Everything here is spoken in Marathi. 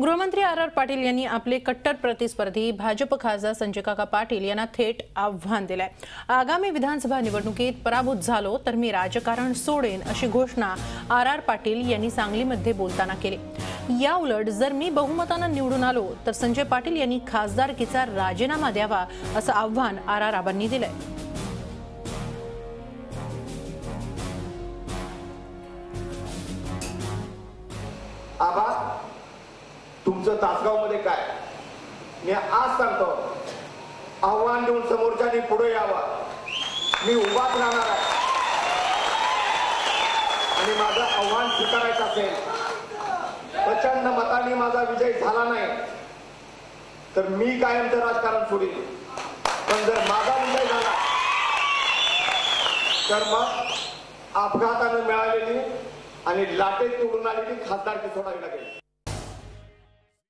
गृहमंत्री आर आर पाटील यांनी आपले कट्टर प्रतिस्पर्धी भाजप खासदार संजय काका पाटील यांना थेट आव्हान दिलंय. आगामी विधानसभा निवडणुकीत पराभूत झालो तर मी राजकारण सोडेन अशी घोषणा आर आर पाटील यांनी सांगलीमध्ये बोलताना केली. या उलट जर मी बहुमतानं निवडून आलो तर संजय पाटील यांनी खासदारकीचा राजीनामा द्यावा असं आव्हान आर आर आबांनी दिलंय. आबा तुमचं तासगावमध्ये काय? मी आज सांगतो. आव्हान देऊन समोरच्यानी पुढे यावा. मी उभाच राहणार आहे. आणि माझं आव्हान स्वीकारायचं असेल प्रचंड मताने माझा विजय झाला नाही तर मी कायमचं राजकारण सोडील पण जर माझा विजय झाला तर मग अपघातानं मिळालेली आणि लाटेत तोडून आलेली खासदारकी सोडावी लागेल.